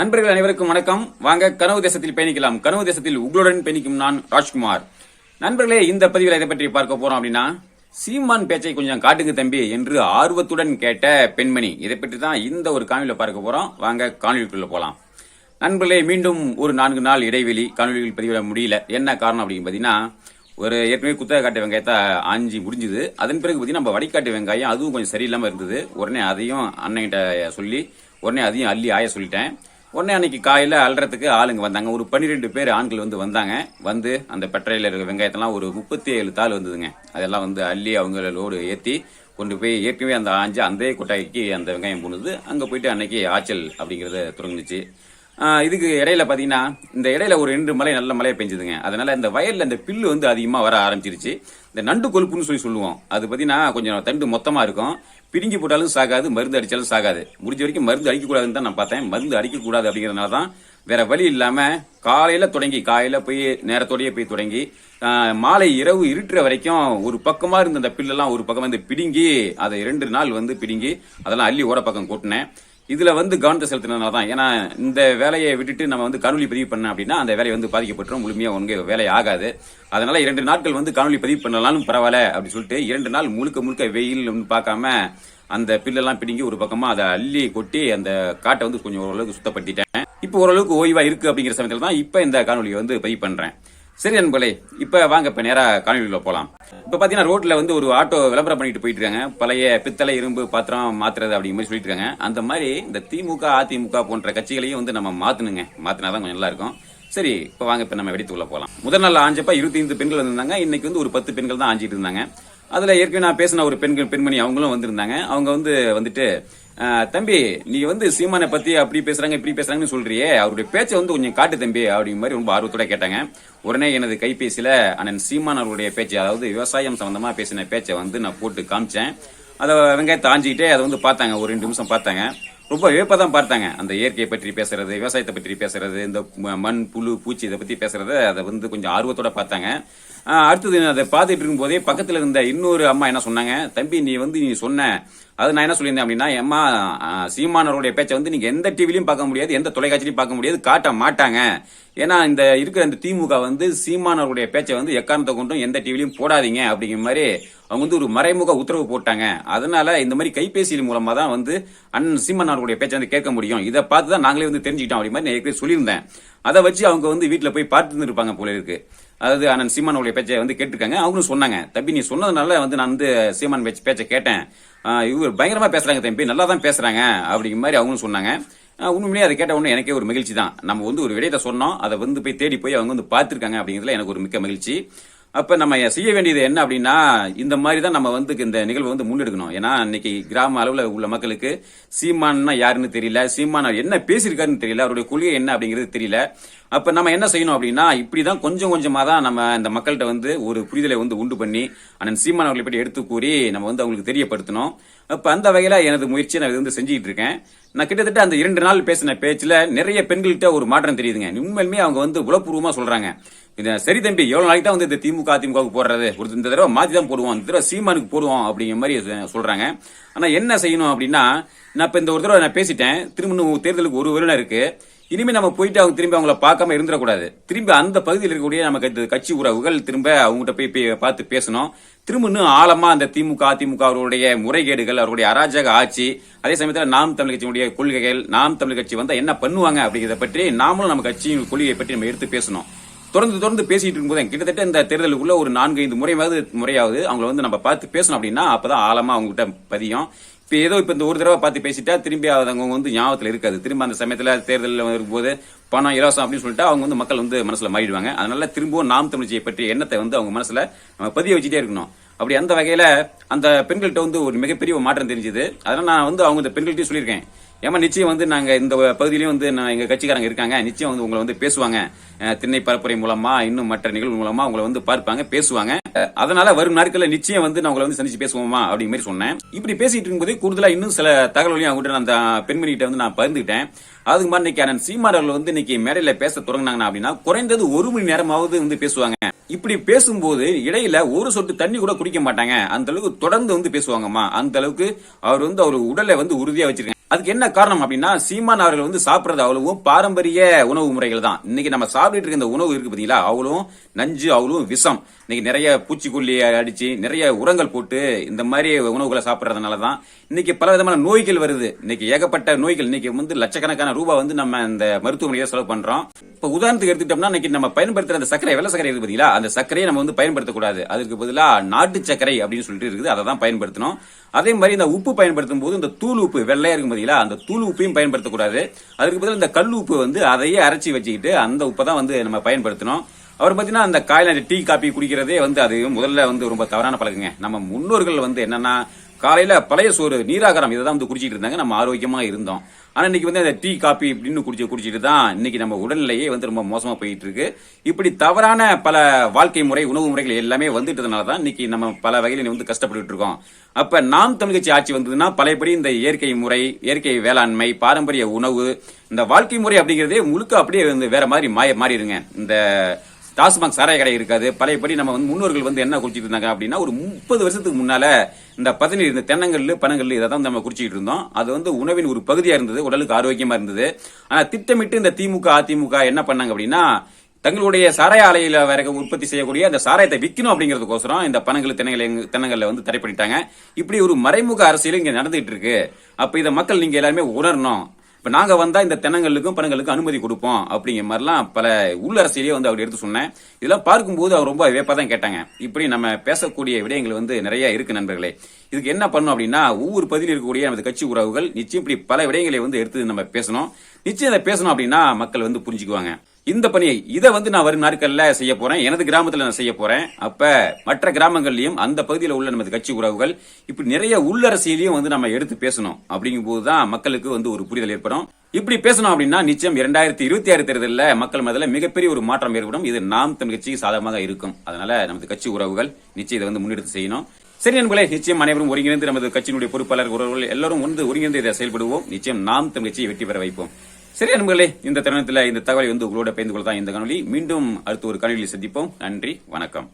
நண்பர்கள் அனைவருக்கும் வணக்கம். வாங்க கனவு தேசத்தில் பயணிக்கலாம். கனவு தேசத்தில் உங்களுடன் பயணிக்கும் நான் ராஜ்குமார். நண்பர்களே இந்த பதிவில் இதை பற்றி பார்க்க போறோம் அப்படின்னா சீமான் பேச்சை கொஞ்சம் காட்டுங்க தம்பி என்று ஆர்வத்துடன் கேட்ட பெண்மணி. இதை பற்றி தான் இந்த ஒரு காணொலியில் பார்க்க போறோம். வாங்க காணொலிக்குள்ள போகலாம் நண்பர்களே மீண்டும் ஒரு நான்கு நாள் இடைவெளி காணொலிகள் பதிவிட முடியல. என்ன காரணம் அப்படின்னு பார்த்தீங்கன்னா ஒரு ஏற்கனவே குத்தகை காட்டு வெங்காயத்தை ஆஞ்சி முடிஞ்சுது. அதன் பிறகு பார்த்தீங்கன்னா நம்ம வடிகாட்டு வெங்காயம் அதுவும் கொஞ்சம் சரியில்லாமல் இருந்தது. உடனே அதையும் அண்ணன்கிட்ட சொல்லி உடனே அதையும் அள்ளி ஆய சொல்லிட்டேன். உடனே அன்னைக்கு காலையில் அல்றதுக்கு ஆளுங்க வந்தாங்க. ஒரு பன்னிரெண்டு பேர் ஆண்கள் வந்து வந்தாங்க. வந்து அந்த பெட்ரையில் இருக்க வெங்காயத்தெல்லாம் ஒரு முப்பத்தி ஏழு தாள் வந்ததுங்க. அதெல்லாம் வந்து அள்ளி அவங்க லோடு ஏற்றி கொண்டு போய் ஏற்கனவே அந்த ஆஞ்சு அந்த கொட்டாய்க்கு அந்த வெங்காயம் போனது. அங்கே போயிட்டு அன்னைக்கு ஆச்சல் அப்படிங்கிறத தொடங்குச்சு. இதுக்கு இடையில பார்த்தீங்கன்னா இந்த இடையில ஒரு ரெண்டு மழை நல்ல மழையை பெஞ்சுதுங்க. அதனால இந்த வயலில் இந்த பில்லு வந்து அதிகமாக வர ஆரம்பிச்சிருச்சு. இந்த நண்டு கொழுப்புன்னு சொல்லி சொல்லுவோம். அது பார்த்தீங்கன்னா கொஞ்சம் தண்டு மொத்தமாக இருக்கும். பிரிஞ்சு போட்டாலும் சாகாது மருந்து அடித்தாலும் சாகாது. முடிஞ்ச வரைக்கும் மருந்து அடிக்கக்கூடாதுன்னு தான் நான் பார்த்தேன். மருந்து அடிக்கக்கூடாது அப்படிங்கிறதுனால தான் வேற வழி இல்லாமல் காலையில் தொடங்கி காலையில் போய் நேரத்தோடையே போய் தொடங்கி மாலை இரவு இருட்டுற வரைக்கும் ஒரு பக்கமாக இருந்த அந்த பில்லெல்லாம் ஒரு பக்கம் வந்து பிடுங்கி அதை இரண்டு நாள் வந்து பிடுங்கி அதெல்லாம் அள்ளி ஓர பக்கம் கூட்டினேன். இதுல வந்து கவனத்தை செலுத்தினதுனால தான் ஏன்னா இந்த வேலையை விட்டுட்டு நம்ம வந்து காணொலி பதிவு பண்ண அப்படின்னா அந்த வேலை வந்து பாதிக்கப்பட்டுரும். முழுமையா உங்க வேலை ஆகாது. அதனால இரண்டு நாட்கள் வந்து காணொலி பதிவு பண்ணலாலும் பரவாயில்ல அப்படின்னு சொல்லிட்டு இரண்டு நாள் முழுக்க முழுக்க வெயில் பார்க்காம அந்த பில்லெல்லாம் பிடுங்கி ஒரு பக்கமா அதை அள்ளி கொட்டி அந்த காட்டை வந்து கொஞ்சம் ஓரளவுக்கு சுத்தப்படுத்திட்டேன். இப்போ ஓரளவுக்கு ஓய்வா இருக்கு அப்படிங்கிற சமயத்துல தான் இப்ப இந்த காணொலியை வந்து பதிவு பண்றேன். சரி நண்பர்களே இப்ப வாங்க இப்ப நேரா காணொலிக்குள்ள போலாம். இப்ப பாத்தீங்கன்னா ரோட்ல வந்து ஒரு ஆட்டோ விளம்பரம் பண்ணிட்டு போயிட்டு இருக்காங்க பழைய பித்தளை இரும்பு பாத்திரம் மாத்துறது அப்படிங்கிற மாதிரி சொல்லிட்டு இருக்காங்க அந்த மாதிரி இந்த திமுக அதிமுக போன்ற கட்சிகளையும் வந்து நம்ம மாத்தணுங்க. மாத்தினாதான் கொஞ்சம் நல்லா இருக்கும் சரி இப்ப வாங்க இப்ப நம்ம வெடித்துக்குள்ள போலாம். முதல் நாள் ஆஞ்சப்ப இருபத்தி ஐந்து பெண்கள் வந்திருந்தாங்க. இன்னைக்கு வந்து ஒரு பத்து பெண்கள் தான் ஆஞ்சிட்டு இருந்தாங்க. அதில் ஏற்கனவே நான் பேசின ஒரு பெண்கள் பெண்மணி அவங்களும் வந்திருந்தாங்க. அவங்க வந்து வந்துட்டு தம்பி நீ வந்து சீமானை பத்தி அப்படி பேசுறாங்க இப்படி பேசுறாங்கன்னு சொல்றியே. அவருடைய பேச்சை வந்து கொஞ்சம் காட்டு தம்பி அப்படிங்கிற மாதிரி ரொம்ப ஆர்வத்தோட கேட்டாங்க. உடனே எனது கைபேசியில அண்ணன் சீமான் அவருடைய பேச்சு அதாவது விவசாயம் சம்பந்தமா பேசின பேச்சை வந்து நான் போட்டு காமிச்சேன். அதை வெங்காயத்தை ஆஞ்சிக்கிட்டே அதை வந்து பார்த்தாங்க ஒரு ரெண்டு நிமிஷம் பார்த்தாங்க. ரொம்ப வியப்பா தான் பார்த்தாங்க. அந்த இயற்கையை பற்றி பேசுறது விவசாயத்தை பற்றி பேசுறது இந்த ம- மண் புழு பூச்சி இதை பத்தி பேசுறது அதை வந்து கொஞ்சம் ஆர்வத்தோட பார்த்தாங்க. அடுத்தது அதை பார்த்துட்டு இருக்கும்போதே பக்கத்தில் இருந்த இன்னொரு அம்மா என்ன சொன்னாங்க? தம்பி நீ வந்து நீ சொன்ன அது நான் என்ன சொல்லியிருந்தேன் அப்படின்னா அம்மா சீமானவருடைய பேச்சை வந்து நீங்கள் எந்த டிவிலையும் பார்க்க முடியாது எந்த தொலைக்காட்சியிலையும் பார்க்க முடியாது காட்ட மாட்டாங்க. ஏன்னா இந்த இருக்கிற இந்த திமுக வந்து சீமானவருடைய பேச்சை வந்து எக்காரணத்தை கொண்டும் எந்த டிவிலையும் போடாதீங்க அப்படிங்கிற மாதிரி அவங்க வந்து ஒரு மறைமுக உத்தரவு போட்டாங்க. அதனால இந்த மாதிரி கைபேசி மூலமாக தான் வந்து அண்ணன் சீமானவருடைய பேச்சை வந்து கேட்க முடியும். இதை பார்த்து தான் நாங்களே வந்து தெரிஞ்சுக்கிட்டோம் அப்படி மாதிரி நான் ஏற்கனவே சொல்லியிருந்தேன். அதை வச்சு அவங்க வந்து வீட்டில் போய் பார்த்துருந்துருப்பாங்க போல இருக்குது அதாவது அண்ணன் சீமான் அவருடைய பேச்சை வந்து கேட்டிருக்காங்க. அவங்களும் சொன்னாங்க. தம்பி நீ சொன்னதுனால வந்து நான் வந்து சீமான் பேச்சு பேச்சை கேட்டேன். இவர் பயங்கரமாக பேசுகிறாங்க தம்பி. நல்லா தான் பேசுகிறாங்க அப்படிங்கிற மாதிரி அவங்களும் சொன்னாங்க. உண்மையிலேயே அதை கேட்ட உடனே எனக்கே ஒரு மகிழ்ச்சி தான். நம்ம வந்து ஒரு விடயத்தை சொன்னோம். அதை வந்து போய் தேடி போய் அவங்க வந்து பார்த்துருக்காங்க அப்படிங்கிறதுல எனக்கு ஒரு மிக்க மகிழ்ச்சி. அப்ப நம்ம செய்ய வேண்டியது என்ன அப்படின்னா இந்த மாதிரி தான் நம்ம வந்து இந்த நிகழ்வு வந்து முன்னெடுக்கணும். ஏன்னா இன்னைக்கு கிராம அளவில் உள்ள மக்களுக்கு சீமான்னா யாருன்னு தெரியல சீமான் என்ன பேசியிருக்காருன்னு தெரியல அவருடைய கொள்கை என்ன அப்படிங்கிறது தெரியல. அப்ப நம்ம என்ன செய்யணும் அப்படின்னா இப்படிதான் கொஞ்சம் கொஞ்சமா தான் நம்ம இந்த மக்கள்கிட்ட வந்து ஒரு புரிதலை வந்து உண்டு பண்ணி அண்ணன் சீமான் அவர்களை பற்றி எடுத்து கூறி நம்ம வந்து அவங்களுக்கு தெரியப்படுத்தணும். அப்ப அந்த வகையில எனது முயற்சியை நான் இது வந்து செஞ்சுக்கிட்டு இருக்கேன். நான் கிட்டத்தட்ட அந்த இரண்டு நாள் பேசின பேச்சில் நிறைய பெண்கள்கிட்ட ஒரு மாற்றம் தெரியுதுங்க. உண்மையிலுமே அவங்க வந்து உளப்பூர்வமா சொல்கிறாங்க இந்த சரி தம்பி எவ்வளோ நாளைக்கு தான் வந்து இந்த திமுக அதிமுகவுக்கு போடுறது? ஒரு இந்த தடவை மாற்றி தான் போடுவோம். இந்த தடவை சீமானுக்கு போடுவோம் அப்படிங்கிற மாதிரி சொல்கிறாங்க ஆனால் என்ன செய்யணும் அப்படின்னா நான் இப்போ இந்த ஒரு தடவை நான் பேசிட்டேன். திரும்ப தேர்தலுக்கு ஒரு வருடம் இருக்குது இனிமே நம்ம போயிட்டு அவங்க திரும்பி அவங்கள பார்க்காம இருந்துடக்கூடாது. திரும்பி அந்த பகுதியில் இருக்கக்கூடிய நமக்கு கட்சி உறவுகள் திரும்ப அவங்ககிட்ட போய் பார்த்து பேசணும். திரும்ப இன்னும் ஆழமா அந்த திமுக அதிமுக அவருடைய முறைகேடுகள் அவருடைய அராஜக ஆட்சி அதே சமயத்தில் நாம் தமிழ் கட்சியினுடைய கொள்கைகள் நாம் தமிழ் கட்சி வந்தா என்ன பண்ணுவாங்க அப்படிங்கிறத பற்றி நாமளும் நம்ம கட்சியின் கொள்கையை பற்றி நம்ம எடுத்து பேசணும். தொடர்ந்து தொடர்ந்து பேசிட்டு இருக்கும்போது கிட்டத்தட்ட இந்த தேர்தலுக்குள்ள ஒரு நான்கு ஐந்து முறையாவது முறையாவது அவங்கள வந்து நம்ம பார்த்து பேசணும் அப்படின்னா அப்பதான் ஆழமா அவங்ககிட்ட பதியும். இப்ப ஏதோ இப்ப இந்த ஒரு தடவை பார்த்து பேசிட்டா திரும்பி அவங்க வந்து ஞாபகத்துல இருக்காது. திரும்ப அந்த சமயத்துல தேர்தலில் இருக்கும்போது பணம் இலவசம் அப்படின்னு சொல்லிட்டு அவங்க வந்து மக்கள் வந்து மனசுல மாறிடுவாங்க. அதனால திரும்பவும் நாம் தமிழ்ச்சியை பற்றிய எண்ணத்தை வந்து அவங்க மனசுல நம்ம பதிய வச்சுட்டே இருக்கணும். அப்படி அந்த வகையில அந்த பெண்கள்கிட்ட வந்து ஒரு மிகப்பெரிய மாற்றம் தெரிஞ்சது. அதனால நான் வந்து அவங்க இந்த பெண்கள்கிட்டயும் சொல்லியிருக்கேன். ஏமா நிச்சயம் வந்து நாங்க இந்த பகுதியிலயும் வந்து நான் எங்க கட்சிக்காரங்க இருக்காங்க. நிச்சயம் வந்து உங்களை வந்து பேசுவாங்க. திண்ணை பரப்புரை மூலமா இன்னும் மற்ற நிகழ்வு மூலமா உங்களை வந்து பார்ப்பாங்க பேசுவாங்க. அதனால வரும் நாட்களில் நிச்சயம் வந்து நான் உங்களை வந்து சந்திச்சு பேசுவோமா அப்படிங்கிற மாதிரி சொன்னேன். இப்படி பேசிட்டு இருக்கும்போது கூடுதலா இன்னும் சில தகவல்களையும் அவங்ககிட்ட அந்த பெண்மணிகிட்ட வந்து நான் பகிர்ந்துக்கிட்டேன். அதுக்கு மாதிரி இன்னைக்கு அண்ணன் அவர்கள் வந்து இன்னைக்கு மேடையில பேச தொடங்கினாங்க அப்படின்னா குறைந்தது ஒரு மணி நேரமாவது வந்து பேசுவாங்க. இப்படி பேசும்போது இடையில ஒரு சொட்டு தண்ணி கூட குடிக்க மாட்டாங்க. அந்த அளவுக்கு தொடர்ந்து வந்து பேசுவாங்கம்மா. அந்த அளவுக்கு அவர் வந்து அவர் உடலை வந்து உறுதியா வச்சிருக்காங்க. அதுக்கு என்ன காரணம் அப்படின்னா சீமான் அவர்கள் வந்து சாப்பிட்றது அவ்வளவும் பாரம்பரிய உணவு முறைகள் தான். இன்னைக்கு நம்ம சாப்பிட்டுட்டு இருக்க இந்த உணவு இருக்கு பார்த்தீங்களா அவ்வளவும் நஞ்சு அவ்வளவும் விஷம். இன்னைக்கு நிறைய பூச்சிக்கொல்லி அடிச்சு நிறைய உரங்கள் போட்டு இந்த மாதிரி உணவுகளை சாப்பிட்றதுனால தான் இன்னைக்கு பல விதமான நோய்கள் வருது. இன்னைக்கு ஏகப்பட்ட நோய்கள் இன்னைக்கு வந்து லட்சக்கணக்கான ரூபாய் வந்து நம்ம இந்த மருத்துவமனையை செலவு பண்றோம். இப்ப உதாரணத்துக்கு எடுத்துட்டோம்னா இன்னைக்கு நம்ம பயன்படுத்துற அந்த சர்க்கரை வெள்ளை சர்க்கரை இருக்கு பார்த்தீங்களா அந்த சர்க்கரையை நம்ம வந்து பயன்படுத்தக்கூடாது. அதுக்கு பதிலாக நாட்டு சர்க்கரை அப்படின்னு சொல்லிட்டு இருக்குது. அதை தான் பயன்படுத்தணும். அதே மாதிரி இந்த உப்பு பயன்படுத்தும் போது இந்த தூள் உப்பு வெள்ளையா இருக்கும் பார்த்தீங்களா அந்த தூள் உப்பையும் பயன்படுத்தக்கூடாது. அதுக்கு பதில் இந்த கல் உப்பு வந்து அதையே அரைச்சி வச்சுக்கிட்டு அந்த உப்பை தான் வந்து நம்ம பயன்படுத்தணும். அவர் பார்த்தீங்கன்னா அந்த காயில டீ காபி குடிக்கிறதே வந்து அது முதல்ல வந்து ரொம்ப தவறான பழக்கங்க. நம்ம முன்னோர்கள் வந்து என்னன்னா காலையில பழைய சோறு நீராகாரம் இதை தான் வந்து குடிச்சிட்டு இருந்தாங்க. நம்ம ஆரோக்கியமா இருந்தோம். ஆனா இன்னைக்கு வந்து அந்த டீ காபி இப்படின்னு குடிச்சு குடிச்சிட்டு தான் இன்னைக்கு நம்ம உடல்நிலையே வந்து ரொம்ப மோசமா போயிட்டு இருக்கு இப்படி தவறான பல வாழ்க்கை முறை உணவு முறைகள் எல்லாமே வந்துட்டதுனால தான் இன்னைக்கு நம்ம பல வகையில வந்து கஷ்டப்பட்டு இருக்கோம். அப்ப நாம் தமிழ் கட்சி ஆட்சி வந்ததுன்னா பழையபடி இந்த இயற்கை முறை இயற்கை வேளாண்மை பாரம்பரிய உணவு இந்த வாழ்க்கை முறை அப்படிங்கிறதே முழுக்க அப்படியே வந்து வேற மாதிரி மாய மாறிடுங்க. இந்த டாஸ்மாக் சாராய கடை இருக்காது. பழையபடி நம்ம வந்து முன்னோர்கள் வந்து என்ன குடிச்சிட்டு இருந்தாங்க அப்படின்னா ஒரு முப்பது வருஷத்துக்கு முன்னால இந்த பதினீர் இந்த தென்னங்கல்லு பனங்கல்லு இதை தான் நம்ம குடிச்சிட்டு இருந்தோம். அது வந்து உணவின் ஒரு பகுதியா இருந்தது உடலுக்கு ஆரோக்கியமா இருந்தது. ஆனா திட்டமிட்டு இந்த திமுக அதிமுக என்ன பண்ணாங்க அப்படின்னா தங்களுடைய சாராய ஆலையில வேற உற்பத்தி செய்யக்கூடிய அந்த சாராயத்தை விற்கணும் அப்படிங்கிறதுக்கோசரம் இந்த பணங்கள் தென்னங்களை தென்னங்கல்ல வந்து தடை பண்ணிட்டாங்க இப்படி ஒரு மறைமுக அரசியல் இங்க நடந்துட்டு இருக்கு. அப்ப இதை மக்கள் நீங்க எல்லாருமே உணரணும். இப்போ நாங்கள் வந்தால் இந்த தென்னங்களுக்கும் பணங்களுக்கும் அனுமதி கொடுப்போம் அப்படிங்கிற மாதிரிலாம் பல உள்ளரசிலேயே வந்து அவர் எடுத்து சொன்னேன். இதெல்லாம் பார்க்கும்போது அவர் ரொம்ப வேப்பாக தான் கேட்டாங்க. இப்படி நம்ம பேசக்கூடிய விடயங்கள் வந்து நிறைய இருக்கு நண்பர்களே. இதுக்கு என்ன பண்ணணும் அப்படின்னா ஒவ்வொரு பகுதியில் இருக்கக்கூடிய நமது கட்சி உறவுகள் நிச்சயம் இப்படி பல விடயங்களை வந்து எடுத்து நம்ம பேசணும். நிச்சயம் அதை பேசணும் அப்படின்னா மக்கள் வந்து புரிஞ்சுக்குவாங்க. இந்த பணியை இதை வந்து நான் வரும் நாட்கள்ல செய்ய போறேன். எனது கிராமத்துல நான் செய்ய போறேன். அப்ப மற்ற கிராமங்கள்லயும் அந்த பகுதியில் உள்ள நமது கட்சி உறவுகள் இப்படி நிறைய உள்ளரசியலையும் வந்து நம்ம எடுத்து பேசணும் அப்படிங்கும் போதுதான் மக்களுக்கு வந்து ஒரு புரிதல் ஏற்படும். இப்படி பேசணும் அப்படின்னா நிச்சயம் இரண்டாயிரத்தி இருபத்தி ஆறு தேர்தலில் மக்கள் மனதில் மிகப்பெரிய ஒரு மாற்றம் ஏற்படும். இது நாம் தமிழ் கட்சிக்கு சாதகமாக இருக்கும். அதனால நமது கட்சி உறவுகள் நிச்சயம் இதை வந்து முன்னெடுத்து செய்யணும். சரி நண்பர்களே நிச்சயம் அனைவரும் ஒருங்கிணைந்து நமது கட்சியினுடைய பொறுப்பாளர் உறவுகள் எல்லாரும் வந்து ஒருங்கிணைந்து இதை செயல்படுவோம். நிச்சயம் நாம் தமிழ் கட்சியை வெற்றி பெற வைப்போம். சரி நண்பர்களே இந்த தருணத்தில் இந்த தகவலை வந்து உங்களோட பயந்து கொள்ள தான் இந்த காணொலி மீண்டும் அடுத்த ஒரு காணொலியில் சந்திப்போம். நன்றி வணக்கம்.